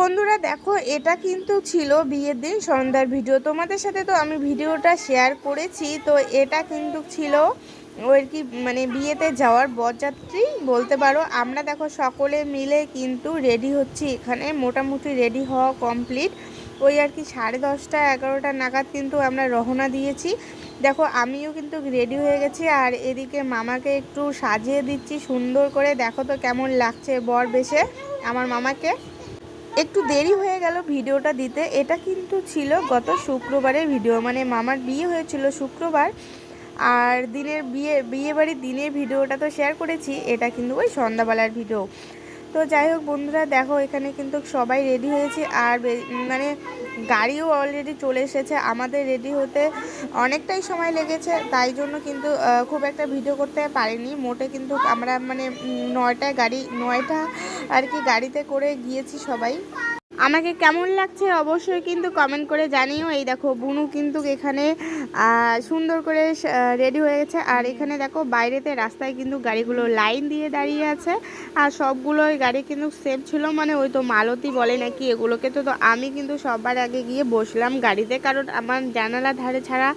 বন্ধুরা, দেখো, এটা কিন্তু ছিল বিয়ের দিন, সন্ধ্যার ভিডিও। তোমাদের সাথে তো আমি ভিডিওটা শেয়ার করেছি, তো এটা কিন্তু ছিল ওর কি মানে বিয়েতে যাওয়ার বরযাত্রী বলতে পারো। আমরা দেখো সকলে মিলে কিন্তু রেডি হচ্ছি এখানে, মোটামুটি রেডি হওয়া কমপ্লিট ওই আর কি সাড়ে দশটা, এগারোটা নাগাদ কিন্তু আমরা রওনা দিয়েছি। দেখো, আমিও কিন্তু রেডি হয়ে গেছি, আর এদিকে মামাকে একটু সাজিয়ে দিচ্ছি সুন্দর করে। দেখো তো কেমন লাগছে বর বেশে আমার মামাকে। একটু দেরি হয়ে গেল ভিডিওটা দিতে। এটা কিন্তু ছিল গত শুক্রবারের ভিডিও। মানে মামার বিয়ে হয়েছিল শুক্রবার। আর দিনের বিয়ে বিয়ে বাড়ির দিনের ভিডিওটা তো শেয়ার করেছি। এটা কিন্তু ওই সন্ধ্যাবেলার ভিডিও। তো যাই হোক বন্ধুরা, দেখো এখানে কিন্তু সবাই রেডি হয়েছে। আর মানে গাড়িও অলরেডি চলে এসেছে। আমাদের রেডি হতে অনেকটাই সময় লেগেছে, তাই জন্য কিন্তু খুব একটা ভিডিও করতে পারিনি। মোটে কিন্তু আমরা মানে নয়টা গাড়ি, নয়টা আর কি গাড়িতে করে গিয়েছি সবাই। আমাকে কেমন লাগছে অবশ্যই কিন্তু কমেন্ট করে জানিও। এই দেখো, বুনু কিন্তু এখানে সুন্দর করে রেডি হয়ে গেছে। আর এখানে দেখো, বাইরেতে রাস্তায় কিন্তু গাড়িগুলো লাইন দিয়ে দাঁড়িয়ে আছে। আর সবগুলোই গাড়ি কিন্তু সেফ ছিল। মানে ওই তো মালতি বলে নাকি, এগুলোকে তো তো আমি কিন্তু সবার আগে গিয়ে বসলাম গাড়িতে। কারণ আমার জানালা ধারে ছাড়া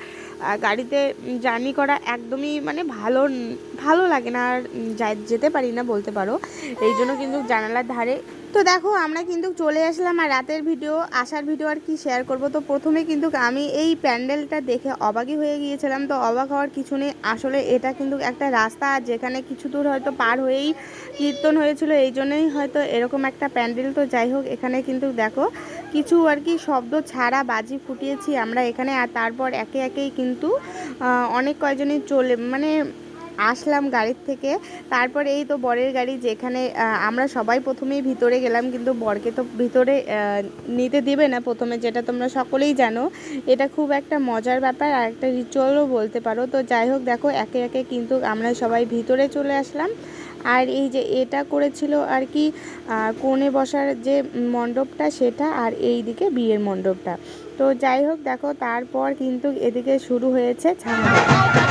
গাড়িতে জার্নি করা একদমই মানে ভালো ভালো লাগে না আর উম, যা- যেতে পারি না বলতে পারো। এই জন্য কিন্তু জানালার ধারে। তো দেখো আমরা কিন্তু চলে আসলাম আর রাতের ভিডিও আসার ভিডিও আর কি শেয়ার করব। তো প্রথমে কিন্তু আমি এই প্যান্ডেলটা দেখে অবাকই হয়ে গিয়েছিলাম। তো অবাক হওয়ার কিছু নেই। আসলে এটা কিন্তু একটা রাস্তা যেখানে কিছু দূর হয়তো পার হয়েই কীর্তন হয়েছিল। এই জন্যই হয়তো এরকম একটা প্যান্ডেল। তো যাই হোক এখানে কিন্তু দেখো কিছু আর কি শব্দ ছাড়া বাজি ফুটিয়েছি আমরা এখানে, আর তারপর একে একেই কিন্তু অনেক কয়জনই চলে মানে আসলাম গাড়ির থেকে। তারপর এই তো বরের গাড়ি যেখানে আমরা সবাই প্রথমেই ভিতরে গেলাম, কিন্তু বরকে তো ভিতরে নিতে দিবে না প্রথমে, যেটা তোমরা সকলেই জানো। এটা খুব একটা মজার ব্যাপার আর একটা রিচুয়ালও বলতে পারো। তো যাই হোক, দেখো, একে একে কিন্তু আমরা সবাই ভিতরে চলে আসলাম। আর এই যে এটা করেছিল আর কি কোণে বসার যে মণ্ডপটা সেটা আর এই দিকে বিয়ের মণ্ডপটা। তো যাই হোক, দেখো, তারপর কিন্তু এদিকে শুরু হয়েছে ঝামেলা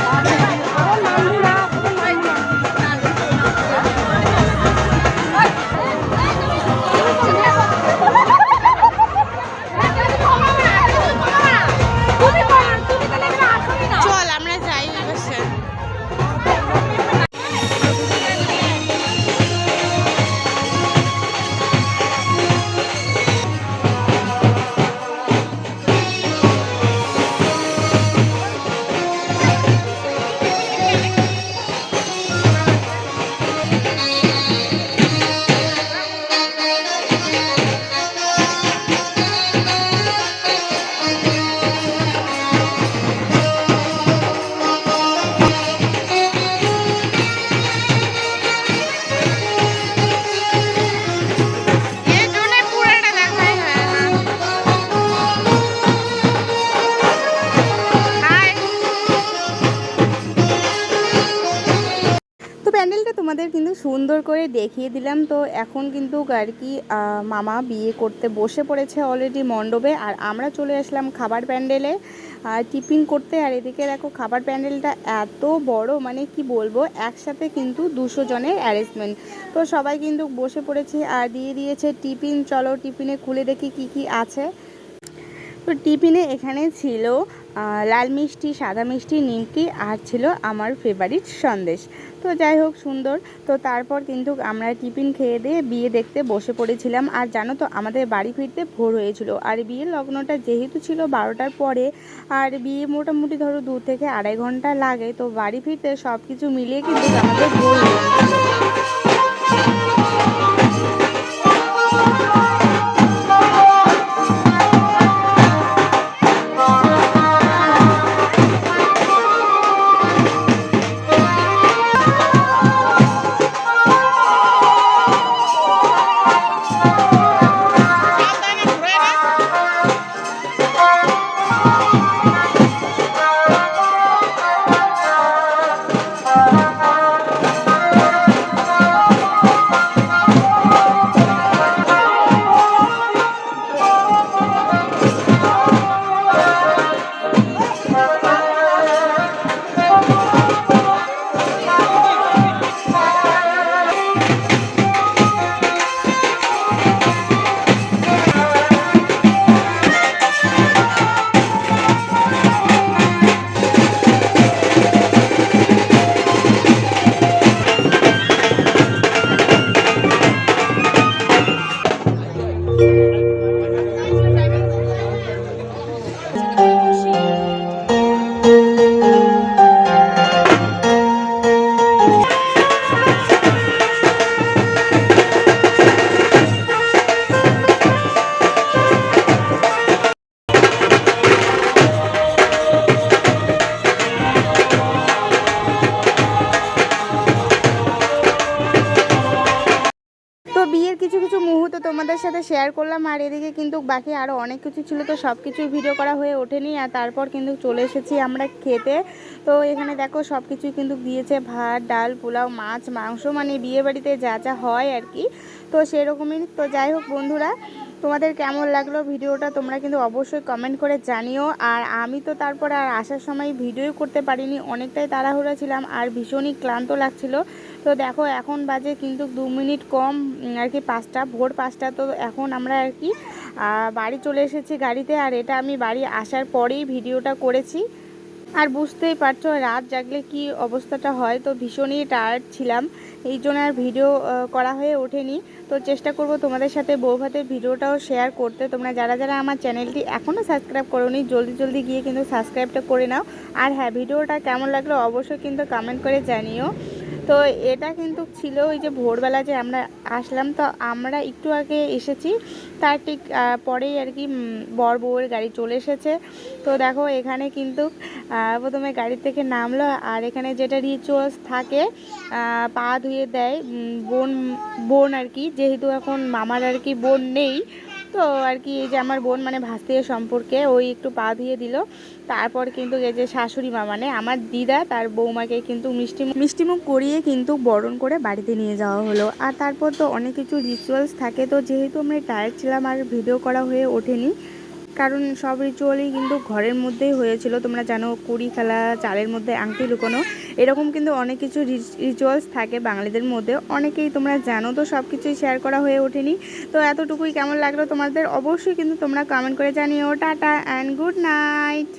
তোমাদের কিন্তু সুন্দর করে দেখিয়ে দিলাম। তো এখন কিন্তু আর কি মামা বিয়ে করতে বসে পড়েছে অলরেডি মণ্ডপে। আর আমরা চলে আসলাম খাবার প্যান্ডেলে। আর টিফিন করতে। আর এদিকে দেখো খাবার প্যান্ডেলটা এত বড় মানে কি বলব, একসাথে কিন্তু দুশো জনের অ্যারেঞ্জমেন্ট তো সবাই কিন্তু বসে পড়েছে আর দিয়ে দিয়েছে টিফিন। চলো টিফিনে খুলে দেখি কি কি আছে। তো টিফিনে এখানে ছিল লাল মিষ্টি, সাদা মিষ্টি, নিমকি, আর ছিল আমার ফেভারিট সন্দেশ। তো যাই হোক, সুন্দর। তো তারপর কিন্তু আমরা টিফিন খেয়ে দিয়ে বিয়ে দেখতে বসে পড়েছিলাম। আর জানো তো, আমাদের বাড়ি ফিরতে ভোর হয়েছিল। আর বিয়ের লগ্নটা যেহেতু ছিল বারোটার পরে, আর বিয়ে মোটামুটি ধরো দু থেকে আড়াই ঘণ্টা লাগে, তো বাড়ি ফিরতে সব কিছু মিলিয়ে কিন্তু আমাদের ভোর হয়ে বিয়ের কিছু কিছু মুহূর্ত তোমাদের সাথে শেয়ার করলাম, আর এদিকে কিন্তু বাকি আরও অনেক কিছু ছিল, তো সব কিছুই ভিডিও করা হয়ে ওঠেনি, আর তারপর কিন্তু চলে এসেছি আমরা খেতে। তো এখানে দেখো সব কিছুই কিন্তু দিয়েছে, ভাত, ডাল, পোলাও, মাছ, মাংস মানে বিয়েবাড়িতে যা যা হয় আর কি। তো সেরকমই, তো যাই হোক বন্ধুরা তোমাদের কেমন লাগল ভিডিওটা তোমরা কিন্তু অবশ্যই কমেন্ট করে জানিও। আর আমি তো তারপর আর আসার সময় ভিডিও করতে পারিনি, অনেকটাই তাড়াহুড়া ছিলাম আর ভীষণই ক্লান্ত লাগছিল। তো দেখো, এখন বাজে কিন্তু দু মিনিট কম আর কি পাঁচটা, ভোর পাঁচটা, তো এখন আমরা আর কি বাড়ি চলে এসেছি গাড়িতে। আর এটা আমি বাড়ি আসার পরেই ভিডিওটা করেছি। আর বুঝতেই পারছ, রাত জাগলে কি অবস্থাটা হয়? তো ভীষণই টায়ার্ড ছিলাম। এই জন্য আর ভিডিও করা হয়ে ওঠেনি। তো চেষ্টা করব তোমাদের সাথে বউ ভাতের ভিডিওটাও শেয়ার করতে। তোমরা যারা যারা আমার চ্যানেলটি এখনও সাবস্ক্রাইব করোনি, জলদি জলদি গিয়ে কিন্তু সাবস্ক্রাইবটা করে নাও। আর হ্যাঁ ভিডিওটা কেমন লাগল অবশ্যই কিন্তু কমেন্ট করে জানিও। তো এটা কিন্তু ছিল ওই যে ভোরবেলা যে আমরা আসলাম, তো আমরা একটু আগে এসেছি। তার ঠিক পরেই আর কি বর বউয়ের গাড়ি চলে এসেছে। তো দেখো এখানে কিন্তু প্রথমে গাড়ি থেকে নামলো আর এখানে যেটা রিচুয়ালস থাকে পা ধুয়ে দেয় বোন বোন আর কি, যেহেতু এখন মামার আর কি বোন নেই তো আর কি এই যে আমার বোন মানে ভাস্তিয়ে সম্পর্কে ওই একটু পা ধুয়ে দিল। তারপর কিন্তু এই যে শাশুড়ি মা মানে আমার দিদা তার বৌমাকে কিন্তু মিষ্টি মিষ্টিমুখ করিয়ে কিন্তু বরণ করে বাড়িতে নিয়ে যাওয়া হলো। আর তারপর তো অনেক কিছু রিচুয়ালস থাকে। তো যেহেতু আমরা টায়ার্ড ছিলাম আর ভিডিও করা হয়ে ওঠেনি কারণ সব রিচুয়ালই কিন্তু ঘরের মধ্যেই হয়েছিল। তোমরা জানো, কুড়ি খেলা, চালের মধ্যে আংটি লুকোনো, এরকম কিন্তু অনেক কিছু রিচুয়ালস থাকে বাঙালিদের মধ্যে। অনেকেই তোমরা জানো তো, সব কিছুই শেয়ার করা হয়ে ওঠেনি। তো এতটুকুই কেমন লাগল তোমাদের? অবশ্যই কিন্তু তোমরা কমেন্ট করে জানিও। Tata and good night